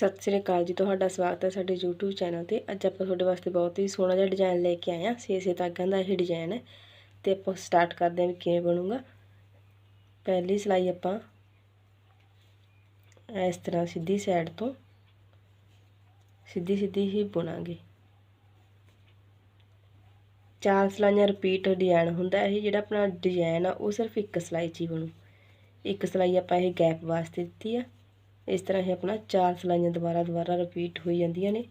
ਸਤਿ ਸ੍ਰੀ ਅਕਾਲ ਜੀ, ਤੁਹਾਡਾ ਸਵਾਗਤ ਹੈ ਸਾਡੇ YouTube ਚੈਨਲ ਤੇ। ਅੱਜ ਆਪਾਂ ਤੁਹਾਡੇ ਵਾਸਤੇ ਬਹੁਤ ਹੀ ਸੋਹਣਾ ਜਿਹਾ ਡਿਜ਼ਾਈਨ ਲੈ ਕੇ ਆਏ ਹਾਂ। ਛੇ ਛੇ ਤਾਗਾਂ ਦਾ ਇਹ ਡਿਜ਼ਾਈਨ ਹੈ। ਤੇ ਆਪਾਂ ਸਟਾਰਟ ਕਰਦੇ ਹਾਂ ਵੀ ਕਿਵੇਂ ਬਣੂਗਾ। ਪਹਿਲੀ ਸਲਾਈ ਆਪਾਂ ਇਸ ਤਰ੍ਹਾਂ ਸਿੱਧੀ ਸਾਈਡ ਤੋਂ ਸਿੱਧੀ ਸਿੱਧੀ ਹੀ ਬੁਣਾਂਗੇ। ਚਾਰ ਸਲਾਈਆਂ ਰਿਪੀਟ ਡਿਜ਼ਾਈਨ ਹੁੰਦਾ ਇਹ ਜਿਹੜਾ ਆਪਣਾ ਡਿਜ਼ਾਈਨ ਆ, ਉਹ ਸਿਰਫ ਇੱਕ ਸਲਾਈ 'ਚ ਹੀ ਬਣੂ। ਇੱਕ ਸਲਾਈ ਆਪਾਂ ਇਹ ਗੈਪ ਵਾਸਤੇ ਦਿੱਤੀ ਆ। ਇਸ ਤਰ੍ਹਾਂ ਇਹ ਆਪਣਾ ਚਾਰ ਸਿਲਾਈਆਂ ਦੁਬਾਰਾ ਦੁਬਾਰਾ ਰਿਪੀਟ ਹੋਈ ਜਾਂਦੀਆਂ ਨੇ।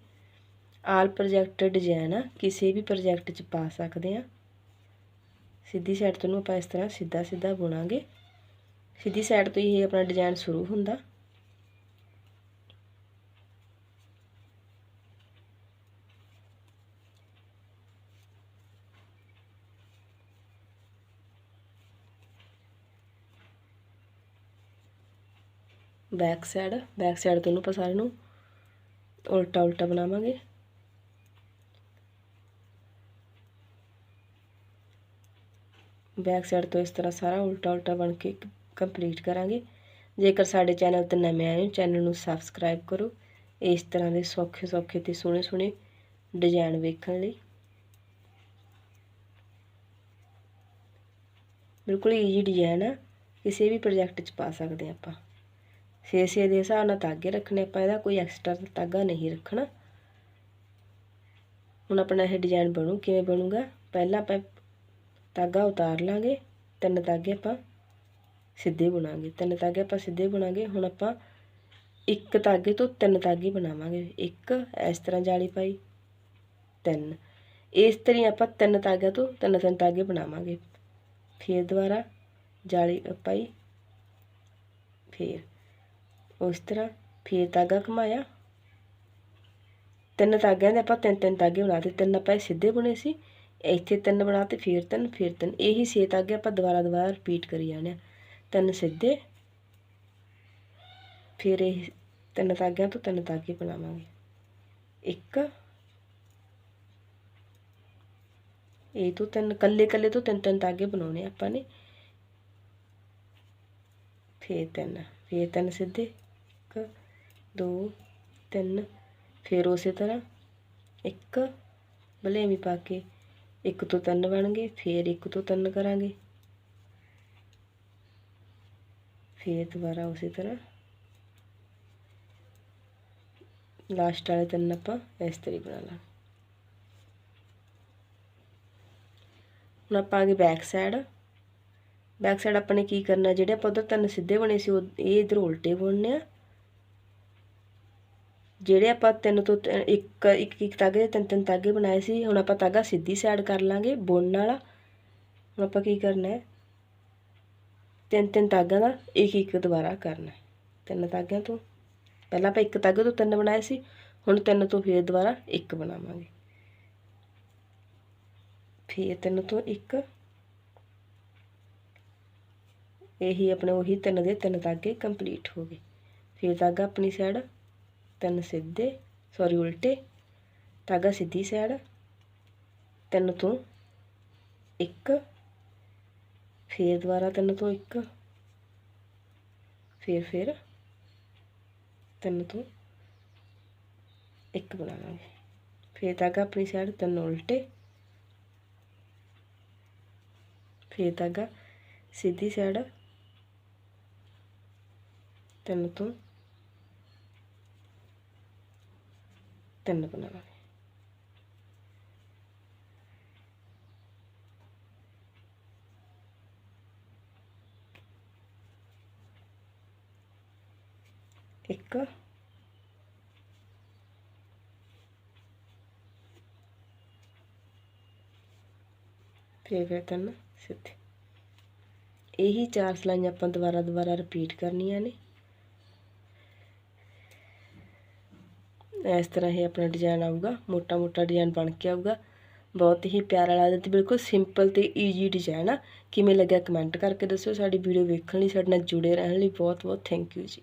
ਆਲ ਪ੍ਰੋਜੈਕਟ ਡਿਜ਼ਾਈਨ ਆ ਕਿਸੇ ਵੀ ਪ੍ਰੋਜੈਕਟ 'ਚ ਪਾ ਸਕਦੇ ਆ ਸਿੱਧੀ ਸਾਈਡ ਤੋਂ ਨੂੰ ਆਪਾਂ ਇਸ ਤਰ੍ਹਾਂ ਸਿੱਧਾ ਸਿੱਧਾ ਬੁਣਾਂਗੇ। ਸਿੱਧੀ ਸਾਈਡ ਤੋਂ ਹੀ ਇਹ ਆਪਣਾ ਡਿਜ਼ਾਈਨ ਸ਼ੁਰੂ ਹੁੰਦਾ। ਬੈਕ ਸਾਈਡ ਬੈਕ ਸਾਈਡ ਤੋਂ ਆਪਾਂ ਸਾਰੇ ਨੂੰ ਉਲਟਾ ਉਲਟਾ ਬਣਾਵਾਂਗੇ। ਬੈਕ ਸਾਈਡ ਤੋਂ ਇਸ ਤਰ੍ਹਾਂ ਸਾਰਾ ਉਲਟਾ ਉਲਟਾ ਬਣ ਕੇ ਕੰਪਲੀਟ ਕਰਾਂਗੇ। ਜੇਕਰ ਸਾਡੇ ਚੈਨਲ ਤੇ ਨਵੇਂ ਆਏ ਹੋ ਚੈਨਲ ਨੂੰ ਸਬਸਕ੍ਰਾਈਬ ਕਰੋ। ਇਸ ਤਰ੍ਹਾਂ ਦੇ ਸੌਖੇ ਸੌਖੇ ਤੇ ਸੋਹਣੇ ਸੋਹਣੇ ਡਿਜ਼ਾਈਨ ਵੇਖਣ ਲਈ। ਬਿਲਕੁਲ ਈਜੀ ਡਿਜ਼ਾਈਨ ਆ। ਕਿਸੇ ਵੀ ਪ੍ਰੋਜੈਕਟ 'ਚ ਪਾ ਸਕਦੇ ਆਪਾਂ। ਛੇ ਛੇ ਦੇ ਹਿਸਾਬ ਨਾਲ ਧਾਗੇ ਰੱਖਣੇ, ਆਪਾਂ ਇਹਦਾ ਕੋਈ ਐਕਸਟਰਾ ਧਾਗਾ ਨਹੀਂ ਰੱਖਣਾ। ਹੁਣ ਆਪਣਾ ਇਹ ਡਿਜ਼ਾਈਨ ਬਣੂ, ਕਿਵੇਂ ਬਣੂਗਾ? ਪਹਿਲਾਂ ਆਪਾਂ ਧਾਗਾ ਉਤਾਰ ਲਾਂਗੇ, ਤਿੰਨ ਧਾਗੇ ਆਪਾਂ ਸਿੱਧੇ ਬੁਣਾਂਗੇ। ਤਿੰਨ ਧਾਗੇ ਆਪਾਂ ਸਿੱਧੇ ਬੁਣਾਂਗੇ, ਹੁਣ ਆਪਾਂ ਇੱਕ ਧਾਗੇ ਤੋਂ ਤਿੰਨ ਧਾਗੇ ਬਣਾਵਾਂਗੇ। ਇੱਕ ਇਸ ਤਰ੍ਹਾਂ ਜਾਲੀ ਪਾਈ, ਤਿੰਨ। ਇਸ ਤਰ੍ਹਾਂ ਆਪਾਂ ਤਿੰਨ ਧਾਗਿਆਂ ਤੋਂ ਤਿੰਨ ਤਿੰਨ ਧਾਗੇ ਬਣਾਵਾਂਗੇ। ਫਿਰ ਦੁਬਾਰਾ ਜਾਲੀ ਪਾਈ, ਫਿਰ। ਉਸ ਤਰ੍ਹਾਂ ਫਿਰ ਧਾਗਾ ਘਮਾਇਆ ਤਿੰਨ ਤਾਗਿਆਂ ਦੇ ਆਪਾਂ ਤਿੰਨ ਤਿੰਨ ਧਾਗੇ ਬਣਾਤੇ ਤਿੰਨ ਆਪਾਂ ਸਿੱਧੇ ਬੁਣੇ ਸੀ। ਇੱਥੇ ਤਿੰਨ ਬਣਾਤੇ ਫਿਰ ਤਿੰਨ ਫਿਰ ਤਿੰਨ। ਇਹੀ ਛੇ ਧਾਗੇ ਆਪਾਂ ਦੁਬਾਰਾ ਦੁਬਾਰਾ ਰਿਪੀਟ ਕਰੀ ਜਾਣੇ ਆ। ਤਿੰਨ ਸਿੱਧੇ, ਫਿਰ ਇਹ ਤਿੰਨ ਤਾਗਿਆਂ ਤੋਂ ਤਿੰਨ ਤਾਗੇ ਬਣਾਵਾਂਗੇ। ਇੱਕ, ਇਹ ਤੋਂ ਤਿੰਨ, ਕੱਲੇ ਕੱਲੇ ਤੋਂ ਤਿੰਨ ਤਿੰਨ ਤਾਗੇ ਬਣਾਉਣੇ ਆਪਾਂ ਨੇ। ਫਿਰ ਤਿੰਨ ਫਿਰ ਤਿੰਨ ਸਿੱਧੇ। ਇੱਕ, ਦੋ, ਤਿੰਨ, ਫਿਰ ਉਸੇ ਤਰ੍ਹਾਂ ਇੱਕ ਬਲੇਵੀ ਪਾ ਕੇ ਇੱਕ ਤੋਂ ਤਿੰਨ ਬਣ ਗਏ, ਫਿਰ ਇੱਕ ਤੋਂ ਤਿੰਨ ਕਰਾਂਗੇ। ਫਿਰ ਦੁਬਾਰਾ ਉਸੇ ਤਰ੍ਹਾਂ ਲਾਸਟ ਵਾਲੇ ਤਿੰਨ ਆਪਾਂ ਇਸ ਤਰ੍ਹਾਂ ਬਣਾ ਲਾਂਗੇ। ਹੁਣ ਆਪਾਂ ਆਗੇ ਬੈਕ ਸਾਈਡ ਬੈਕ ਸਾਈਡ ਆਪਾਂ ਨੇ ਕੀ ਕਰਨਾ, ਜਿਹੜੇ ਆਪਾਂ ਉਧਰ ਤਿੰਨ ਸਿੱਧੇ ਬਣੇ ਸੀ, ਉਹ ਇਹ ਇਧਰ ਉਲਟੇ ਬੁਣਨੇ ਆ। ਜਿਹੜੇ ਆਪਾਂ ਤਿੰਨ ਤੋਂ ਇੱਕ ਇੱਕ ਇੱਕ ਤਾਗੇ ਦੇ ਤਿੰਨ ਤਿੰਨ ਤਾਗੇ ਬਣਾਏ ਸੀ, ਹੁਣ ਆਪਾਂ ਤਾਗਾ ਸਿੱਧੀ ਸਾਈਡ ਕਰ ਲਾਂਗੇ, ਬੁਣਨ ਵਾਲਾ। ਹੁਣ ਆਪਾਂ ਕੀ ਕਰਨਾ ਹੈ? ਤਿੰਨ ਤਿੰਨ ਤਾਗਾਂ ਦਾ ਇੱਕ ਇੱਕ ਦੁਬਾਰਾ ਕਰਨਾ ਤਿੰਨ ਤਾਗਿਆਂ ਤੋਂ। ਪਹਿਲਾਂ ਆਪਾਂ ਇੱਕ ਤਾਗੇ ਤੋਂ ਤਿੰਨ ਬਣਾਏ ਸੀ, ਹੁਣ ਤਿੰਨ ਤੋਂ ਫੇਰ ਦੁਬਾਰਾ ਇੱਕ ਬਣਾਵਾਂਗੇ। ਫੇਰ ਤਿੰਨ ਤੋਂ ਇੱਕ। ਇਹੀ ਆਪਣੇ ਉਹੀ ਤਿੰਨ ਦੇ ਤਿੰਨ ਤਾਗੇ ਕੰਪਲੀਟ ਹੋ ਗਏ। ਫਿਰ ਤਾਗਾ ਆਪਣੀ ਸਾਈਡ ਤਿੰਨ ਸਿੱਧੇ ਸੌਰੀ ਉਲਟੇ ਤਾਗਾ ਸਿੱਧੀ ਸਾਈਡ ਤਿੰਨ ਤੋਂ ਇੱਕ ਫਿਰ ਦੁਬਾਰਾ ਤਿੰਨ ਤੋਂ ਇੱਕ ਫਿਰ ਫਿਰ ਤਿੰਨ ਤੋਂ ਇੱਕ ਬਣਾਵਾਂਗੇ ਫਿਰ ਤਾਗਾ ਆਪਣੀ ਸਾਈਡ ਤਿੰਨ ਉਲਟੇ ਫਿਰ ਤਾਗਾ ਸਿੱਧੀ ਸਾਈਡ ਤਿੰਨ ਤੋਂ ਤਿੰਨ ਬਣਾਵਾਂਗੇ ਇੱਕ ਫਿਰ ਫਿਰ ਤਿੰਨ ਸਿੱਧੇ ਇਹੀ ਚਾਰ ਸਲਾਈਆਂ ਆਪਾਂ ਦੁਬਾਰਾ ਦੁਬਾਰਾ ਰਿਪੀਟ ਕਰਨੀਆਂ ਨੇ ਇਸ ਤਰ੍ਹਾਂ ਇਹ ਆਪਣਾ ਡਿਜ਼ਾਈਨ ਆਊਗਾ ਮੋਟਾ ਮੋਟਾ ਡਿਜ਼ਾਈਨ ਬਣ ਕੇ ਆਊਗਾ। ਬਹੁਤ ਹੀ ਪਿਆਰਾ ਲੱਗਦਾ ਤੇ ਬਿਲਕੁਲ ਸਿੰਪਲ ਤੇ ਈਜੀ ਡਿਜ਼ਾਈਨ ਆ। ਕਿਵੇਂ ਲੱਗਿਆ ਕਮੈਂਟ ਕਰਕੇ ਦੱਸਿਓ, ਸਾਡੀ ਵੀਡੀਓ ਵੇਖਣ ਲਈ, ਸਾਡੇ ਨਾਲ ਜੁੜੇ ਰਹਿਣ ਲਈ ਬਹੁਤ ਬਹੁਤ ਥੈਂਕ ਯੂ ਜੀ।